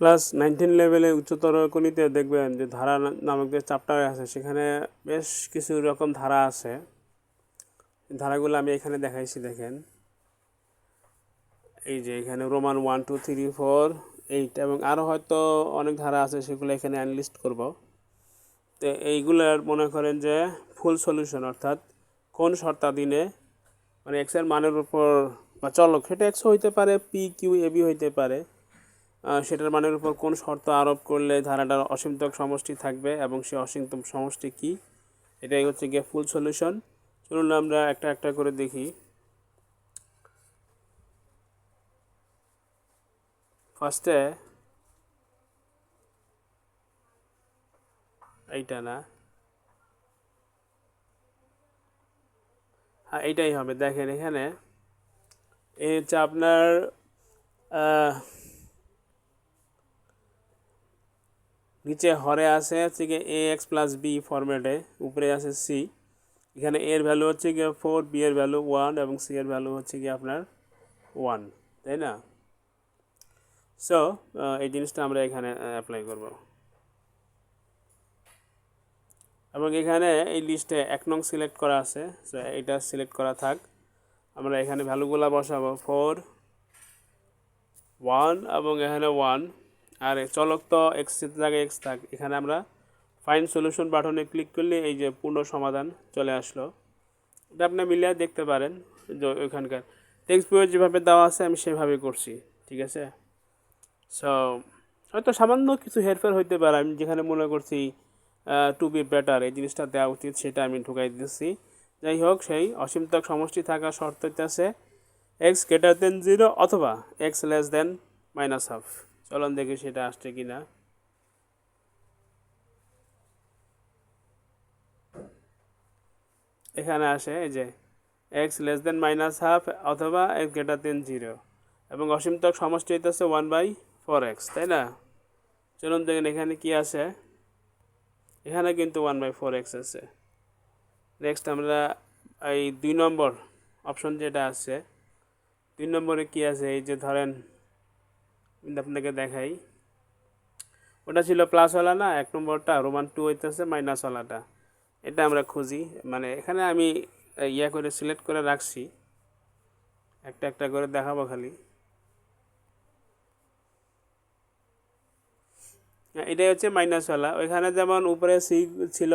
Class nineteen লেভেলে উচ্চতর গণিতে দেখবেন যে ধারা নামক যে চ্যাপ্টার আছে, সেখানে বেশ কিছু রকম ধারা আছে। ধারাগুলো আমি এখানে দেখাইছি, দেখেন। এই যে এখানে Roman one two three four eight এবং আরও হয়তো অনেক ধারা আছে, সেগুলো এখানে অ্যানলিস্ট করব। তো এইগুলার মনে করেন যে ফুল সলিউশন অর্থাৎ কোন শর্তাধীনে মানে এক্সের মানের উপর বা চলক, সেটা এক্স হইতে পারে পি কিউ এবি হইতে পারে। সেটার মানের উপর কোন শর্ত আরোপ করলে ধারাটার অসীমতক সমষ্টি থাকবে এবং সে অসীমতম সমষ্টি কি? এটাই হচ্ছে গিয়ে ফুল সলিউশন চলুন আমরা একটা একটা করে দেখি। ফার্স্টে এইটা না। হ্যাঁ এইটাই হবে। দেখেন এখানে এই হচ্ছে আপনার নিচে হরে আছে হচ্ছে গিয়ে এ এক্স প্লাস বি ফরম্যাটে উপরে আছে সি এখানে এর ভ্যালু হচ্ছে গিয়ে ফোর বি এর ভ্যালু ওয়ান এবং সি এর ভ্যালু হচ্ছে গিয়ে আপনার ওয়ান তাই না? সো এই জিনিসটা আমরা এখানে অ্যাপ্লাই করব। এবং এখানে এই লিস্টে এক নং সিলেক্ট করা আছে সো এটা সিলেক্ট করা থাক। আমরা এখানে ভ্যালুগুলো বসাবো ফোর ওয়ান এবং এখানে ওয়ান আর চলক তো এক্স জায়গায় এক্স থাক। এখানে আমরা ফাইন সলিউশন বাটনে ক্লিক করলে এই যে পূর্ণ সমাধান চলে আসলো। এটা আপনি মিলিয়ে দেখতে পারেন যে ওইখানকার। টেক্সট বইয়ে যেভাবে দেওয়া আছে আমি সেভাবে করছি, ঠিক আছে? সো হয়তো সামান্য কিছু হেরফের হইতে পারে। আমি যেখানে মনে করছি টু বি বেটার এই জিনিসটা দেওয়া উচিত, সেটা আমি ঢুকাই দিচ্ছি যাই হোক, সেই অসীমতক সমষ্টি থাকা শর্ত হইতেছে এক্স গ্রেটার দেন জিরো অথবা X less than minus half চলুন দেখি সেটা আসছে কি না এখানে আসে, এই যে X less than minus half অথবা এক্স গ্রেটার দেন জিরো এবং অসীমতক সমষ্টি হইতেছে ওয়ান বাই ফোর এক্স তাই না? চলুন দেখেন এখানে কি আছে এখানে কিন্তু ওয়ান বাই ফোর এক্স আছে। নেক্সট আমরা এই দুই নম্বর অপশন যেটা আছে, দুই নম্বরে কি আছে? এই যে ধরেন আপনাকে দেখাই। ওটা ছিল প্লাস প্লাসওয়ালা না এক নম্বরটা রোমান টু হইতেছে মাইনাসওয়ালাটা এটা আমরা খুঁজি। মানে এখানে আমি ইয়া করে সিলেক্ট করে রাখছি। একটা একটা করে দেখাবো খালি। হ্যাঁ, এটাই হচ্ছে মাইনাসওয়ালা ওইখানে যেমন উপরে সি ছিল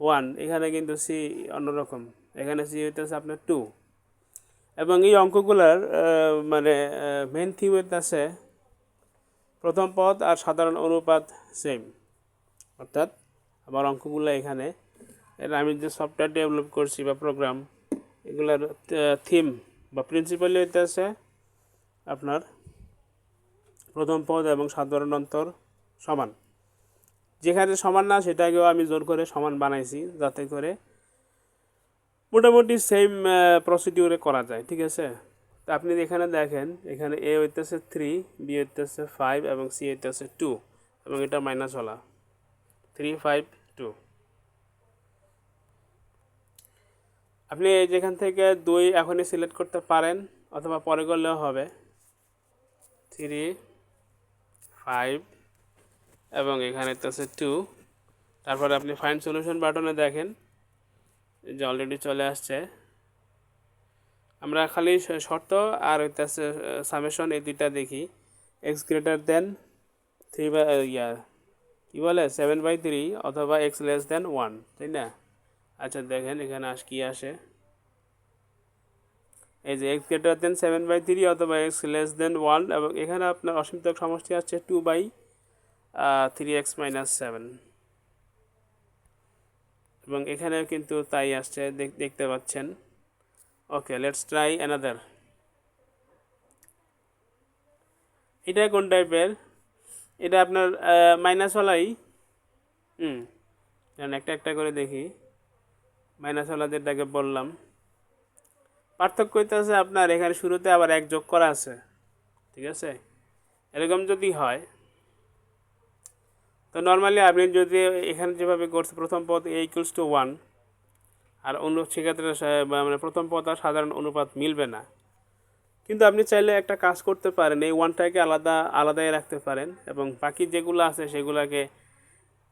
ওয়ান এখানে কিন্তু সি অন্যরকম। এখানে সি হইতেছে আপনার টু এবং এই অঙ্কগুলার মানে মেন থিম হইতেছে প্রথম পদ আর সাধারণ অনুপাত সেম অর্থাৎ আমার অঙ্কগুলো এখানে। এটা আমি যে সফটওয়্যার ডেভেলপ করছি বা প্রোগ্রাম এগুলার থিম বা প্রিন্সিপালি হইতেছে আপনার প্রথম পদ এবং সাধারণ অন্তর সমান। যেখানে সমান না, সেটাকেও আমি জোর করে সমান বানাইছি যাতে করে মোটামুটি সেম প্রসিডিউরে করা যায়, ঠিক আছে? তো আপনি এখানে দেখেন, এখানে এ হইতেছে থ্রি বি হইতেছে ফাইভ এবং সি হইতেছে টু এবং এটা মাইনাস হলা। থ্রি ফাইভ টু আপনি যেখান থেকে দুই এখনই সিলেক্ট করতে পারেন অথবা পরে করলেও হবে। থ্রি ফাইভ এবং এখানে হচ্ছে টু তারপরে আপনি ফাইন সলিউশন বাটনে দেখেন যে অলরেডি চলে আসছে। আমরা খালি শর্ত আর হইতেছে সামেশন এই দুইটা দেখি। X greater than three by ইয়া, কী বলে? সেভেন বাই থ্রি অথবা এক্স লেস দেন ওয়ান তাই না? আচ্ছা দেখেন এখানে আস, কি আসে? এই যে X greater than seven by three অথবা এক্স লেস দেন ওয়ান এবং এখানে আপনার অসীমতক সমষ্টি আসছে two by three X minus seven এবং এখানে কিন্তু তাই আসছে, দেখ- দেখতে পাচ্ছেন। ওকে লেটস ট্রাই অ্যানাদার এটা কোন টাইপের এটা আপনার মাইনাসওয়ালাই হুম। একটা একটা করে দেখি। মাইনাসওয়ালাদেরটাকে বললাম। পার্থক্য হইতেছে আপনার, এখানে শুরুতে আবার এক যোগ করা আছে। ঠিক আছে? এরকম যদি হয়, তো নর্মালি আপনি যদি এখানে যেভাবে করছে, প্রথম পদ এ ইকুয়ালস টু ওয়ান আর অন্য সেক্ষেত্রে মানে প্রথম পদ আর সাধারণ অনুপাত মিলবে না। কিন্তু আপনি চাইলে একটা কাজ করতে পারেন, এই ওয়ানটাকে আলাদা, আলাদাই রাখতে পারেন এবং বাকি যেগুলো আছে সেগুলোকে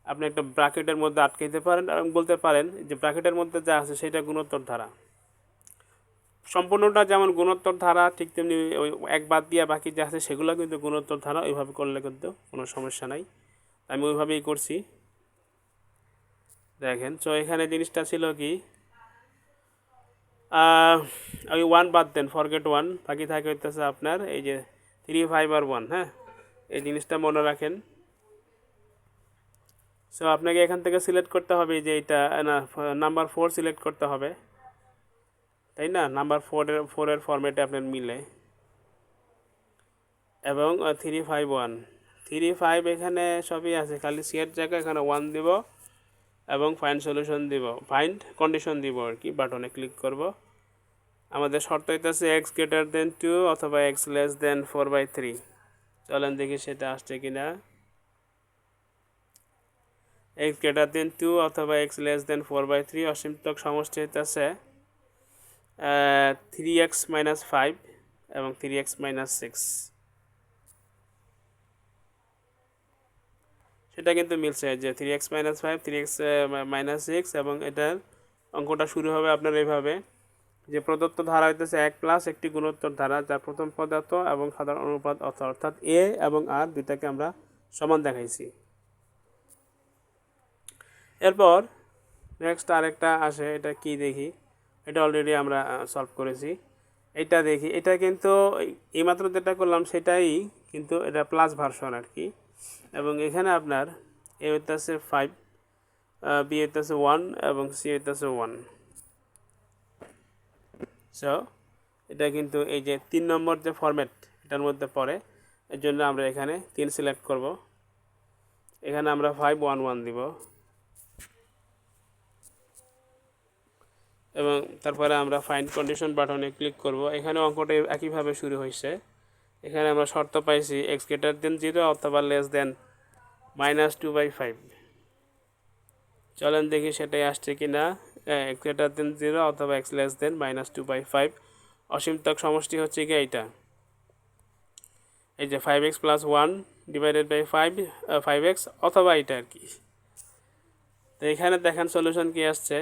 আপনি একটা ব্র্যাকেটের মধ্যে আটকাইতে পারেন এবং বলতে পারেন যে ব্র্যাকেটের মধ্যে যা আছে সেটা গুণোত্তর ধারা সম্পূর্ণটা যেমন গুণোত্তর ধারা ঠিক তেমনি ওই এক বাদ দিয়ে বাকি যা আছে সেগুলো কিন্তু গুণোত্তর ধারা ওইভাবে করলে কিন্তু কোনো সমস্যা নাই। আমি ওইভাবেই করছি। দেখেন, তো এখানে জিনিসটা ছিল কি ওই ওয়ান বাদ দেন ফরগেট ওয়ান বাকি থাকে হইতেছে আপনার এই যে থ্রি ফাইভ আর ওয়ান হ্যাঁ? এই জিনিসটা মনে রাখেন। সো আপনাকে এখান থেকে সিলেক্ট করতে হবে যে এটা, না নাম্বার ফোর সিলেক্ট করতে হবে। তাই না? নাম্বার ফোরের ফোরের ফরম্যাটে আপনার মিলে। এবং three five one three five এখানে সবই আছে, খালি সিয়ের জায়গায় এখানে ওয়ান দিব। এবং ফাইন্ড সলিউশন দিব। ফাইন্ড কন্ডিশন দিব আর কি বাটনে ক্লিক করব। আমাদের শর্ত হইতেছে এক্স গ্রেটার দেন টু অথবা X less than four by three চলেন দেখি সেটা আসছে কি না এক্স গ্রেটার দেন টু অথবা X less than four by three অসীমতক সমষ্টি হইতেছে থ্রি এক্স মাইনাস ফাইভ এবং থ্রি এক্স মাইনাস সিক্স সেটা কিন্তু মিলছে যে three X minus five three X minus six এবং এটার অঙ্কটা শুরু হবে আপনার এইভাবে যে প্রদত্ত ধারা হইতেছে এক প্লাস একটি গুণোত্তর ধারা, যার প্রথম পদার্থ এবং সাধারণ অনুপাত অর্থ- অর্থাৎ এ এবং আর দুইটাকে আমরা সমান দেখাইছি। এরপর নেক্সট আরেকটা আসে, এটা কি দেখি? এটা অলরেডি আমরা সলভ করেছি। এটা দেখি, এটা কিন্তু এইমাত্র যেটা করলাম সেটাই কিন্তু এটা প্লাস ভার্সন আর কি। এবং এখানে আপনার এ হইতেছে ফাইভ বি হইতেছে ওয়ান এবং সি হইতেছে ওয়ান সো এটা কিন্তু এই যে তিন নম্বর যে ফরম্যাট এটার মধ্যে পড়ে, এর জন্য আমরা এখানে তিন সিলেক্ট করব। এখানে আমরা ফাইভ ওয়ান ওয়ান দিব। এবং তারপরে আমরা ফাইন্ড কন্ডিশন বাটনে ক্লিক করব। এখানে অঙ্কটা একইভাবে শুরু হয়েছে এখানে আমরা শর্ত পাইছি এক্স গ্রেটার দেন জিরো অথবা less than minus two by five চলেন দেখি সেটাই আসছে কি না এক্স গ্রেটার দেন জিরো অথবা X less than minus two by five অসীমতক সমষ্টি হচ্ছে কি এইটা? এই যে five X plus one divided by five five X অথবা এইটা আর কি। তো এখানে দেখেন সলিউশন কি আসছে?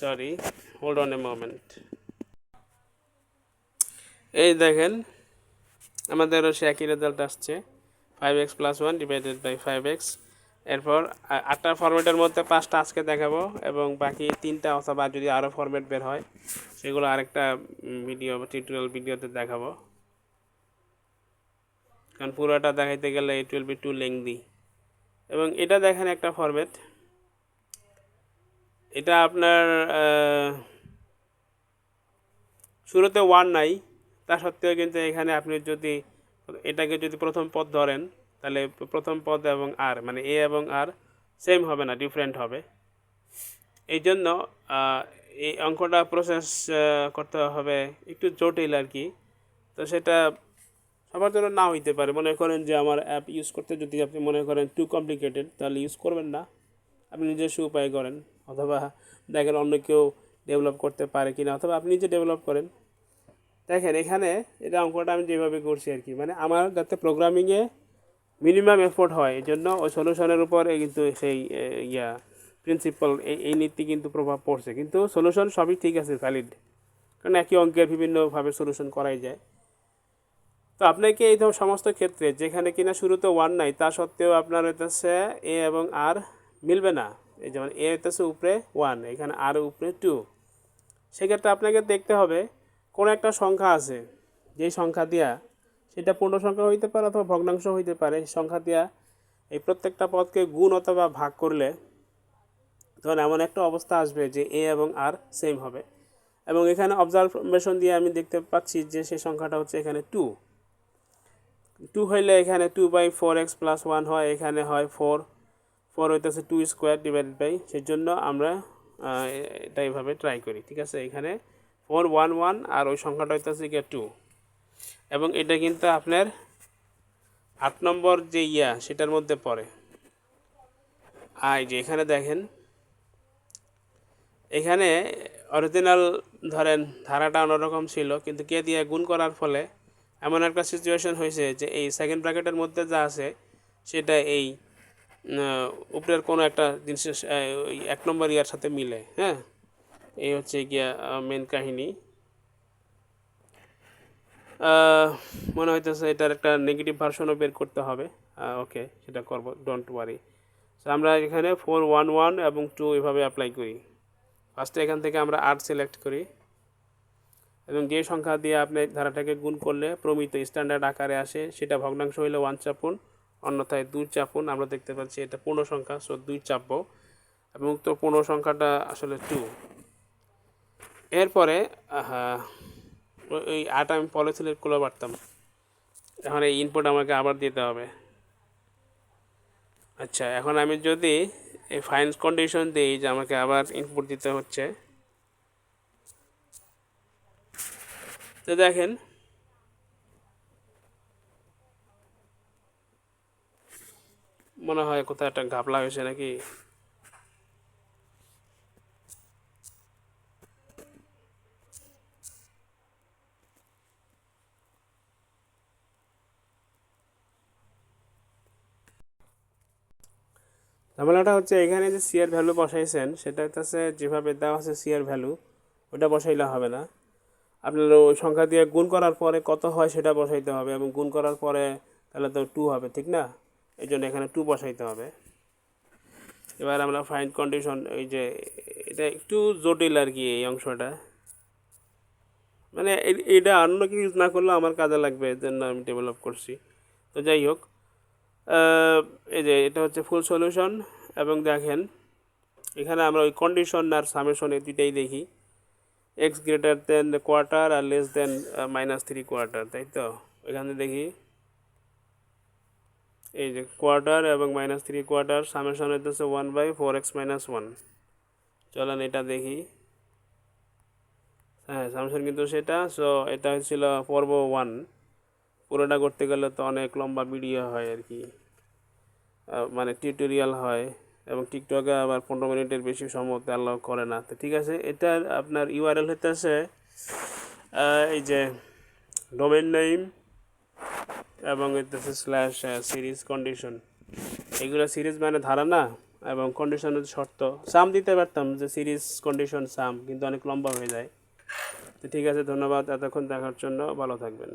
Sorry hold on a moment এই দেখেন আমাদেরও সে একই রেজাল্ট আসছে। Five X plus one divided by five X এরপর আটটা ফরম্যাটের মধ্যে পাঁচটা আজকে দেখাবো এবং বাকি তিনটা অথবা যদি আরও ফরম্যাট বের হয়, সেগুলো আরেকটা ভিডিও টিউটোরিয়াল ভিডিওতে দেখাবো। কারণ পুরোটা দেখাইতে গেলে it will be too lengthy এবং এটা দেখেন একটা ফরম্যাট এটা আপনার শুরুতে ওয়ান নাই তা সত্ত্বেও কিন্তু এখানে আপনি যদি, এটাকে যদি প্রথম পদ ধরেন, তাহলে প্রথম পদ এবং আর মানে এ এবং আর সেম হবে না ডিফারেন্ট হবে। এই জন্য এই অঙ্কটা প্রসেস করতে হবে একটু জটিল আর কি। তো সেটা সবার জন্য না হইতে পারে। মনে করেন যে আমার অ্যাপ ইউজ করতে যদি আপনি মনে করেন টু কমপ্লিকেটেড তাহলে ইউজ করবেন না। আপনি নিজস্ব উপায় করেন। অথবা দেখেন অন্য কেউ ডেভেলপ করতে পারে কিনা, অথবা আপনি নিজে ডেভেলপ করেন। দেখেন, এখানে এটা অঙ্কটা আমি যেভাবে করছি আর কি মানে আমার যাতে প্রোগ্রামিংয়ে মিনিমাম এফোর্ট হয় এই জন্য ওই সলিউশনের উপর কিন্তু সেই ইয়া প্রিন্সিপাল এই এই নীতি কিন্তু প্রভাব পড়ছে। কিন্তু সলিউশন সবই ঠিক আছে ভ্যালিড কারণ একই অঙ্কের বিভিন্নভাবে সলিউশন করাই যায়। তো আপনাকে এই ধর সমস্ত ক্ষেত্রে, যেখানে কিনা শুরুতে ওয়ান নাই, তা সত্ত্বেও আপনার হইতেছে এ এবং আর মিলবে না। এই যেমন এ হইতেছে উপরে ওয়ান এখানে আর উপরে টু সেক্ষেত্রে আপনাকে দেখতে হবে কোনো একটা সংখ্যা আছে, যেই সংখ্যা দিয়া সেটা পূর্ণ সংখ্যা হইতে পারে অথবা ভগ্নাংশ হইতে পারে সংখ্যা দিয়া এই প্রত্যেকটা পদকে গুণ অথবা ভাগ করলে তখন এমন একটা অবস্থা আসবে যে এ এবং আর সেম হবে। এবং এখানে অবজারভেশন দিয়ে আমি দেখতে পাচ্ছি যে সেই সংখ্যাটা হচ্ছে এখানে টু টু হইলে এখানে two by four X plus one হয়, এখানে হয় ফোর ফোর হইতেছে টু স্কোয়ার ডিভাইডেড বাই সেই জন্য আমরা এটা এইভাবে ট্রাই করি, ঠিক আছে? এখানে ফোর ওয়ান ওয়ান আর ওই সংখ্যাটা হইতেছে গিয়ে টু এবং এটা কিন্তু আপনার আট নম্বর যে ইয়া, সেটার মধ্যে পড়ে। আর যে এখানে দেখেন, এখানে অরিজিনাল ধরেন ধারাটা অন্যরকম ছিল, কিন্তু কে দিয়ে গুণ করার ফলে এমন একটা সিচুয়েশন হয়েছে যে এই সেকেন্ড ব্র্যাকেটের মধ্যে যা আছে, সেটা এই উপরের কোনো একটা জিনিসের ওই এক নম্বর ইয়ার সাথে মিলে হ্যাঁ? এই হচ্ছে গিয়া মেন কাহিনী। মনে হইতেছে এটার একটা নেগেটিভ ভার্সনও বের করতে হবে। ওকে সেটা করব ডোন্ট ওয়ারি আমরা এখানে ফোর ওয়ান ওয়ান এবং টু এভাবে অ্যাপ্লাই করি। ফার্স্টে এখান থেকে আমরা আট সিলেক্ট করি। এবং যে সংখ্যা দিয়ে আপনি ধারাটাকে গুণ করলে প্রমিত স্ট্যান্ডার্ড আকারে আসে, সেটা ভগ্নাংশ হইলে ওয়ান চাপুন, অন্যথায় দুই চাপুন। আমরা দেখতে পাচ্ছি এটা পূর্ণ সংখ্যা সো দুই চাপবো। এবং তো পূর্ণ সংখ্যাটা আসলে টু এরপরে ওই- আট আমি পলে সিলেক্ট করলে পারতাম এখন এই ইনপুট আমাকে আবার দিতে হবে। আচ্ছা এখন আমি যদি এই ফাইন কন্ডিশন দিই যে আমাকে আবার ইনপুট দিতে হচ্ছে। তো দেখেন, মনে হয় কোথাও একটা ঘাপলা হয়েছে নাকি? ঝামেলাটা হচ্ছে এখানে যে সিআর ভ্যালু বসাইছেন, সেটা হচ্ছে যেভাবে দেওয়া আছে সিআর ভ্যালু ওটা বসাইলে হবে না। আপনার ওই সংখ্যা দিয়ে গুণ করার পরে কত হয় সেটা বসাইতে হবে এবং গুণ করার পরে তাহলে তো টু হবে, ঠিক না? এই জন্য এখানে টু বসাইতে হবে। এবার আমরা ফাইন কন্ডিশন এই যে এটা একটু জটিল আর কি এই অংশটা। মানে এটা অন্য কিছু ইউজ না করলেও আমার কাজে লাগবে, এর জন্য আমি ডেভেলপ করছি। তো যাই হোক এই যে এটা হচ্ছে ফুল সলিউশন এবং দেখেন, এখানে আমরা ওই কন্ডিশন আর সামেশন এই দুইটাই দেখি। এক্স গ্রেটার দেন কোয়ার্টার আর less than minus three quarter তাই তো? এখানে দেখি, এই যে কোয়ার্টার এবং মাইনাস থ্রি কোয়ার্টার সামেশন হইতেছে one by four X minus one চলেন এটা দেখি। হ্যাঁ সামেশন কিন্তু সেটা সো এটা হচ্ছিল পর্ব ওয়ান পুরোটা করতে গেলে তো অনেক লম্বা ভিডিও হয় আর কি। মানে টিউটোরিয়াল হয় এবং টিকটকে আবার পনেরো মিনিটের বেশি সময় অ্যালাউ করে না। তো ঠিক আছে, এটার আপনার ইউআরএল হইতেছে এই যে ডোমেন নেম এবং হইতেছে স্ল্যাশ সিরিজ কন্ডিশন এগুলো সিরিজ মানে ধারণা এবং কন্ডিশনের শর্ত। সাম দিতে পারতাম যে সিরিজ কন্ডিশন সাম কিন্তু অনেক লম্বা হয়ে যায়। তো ঠিক আছে, ধন্যবাদ, এতক্ষণ দেখার জন্য ভালো থাকবেন।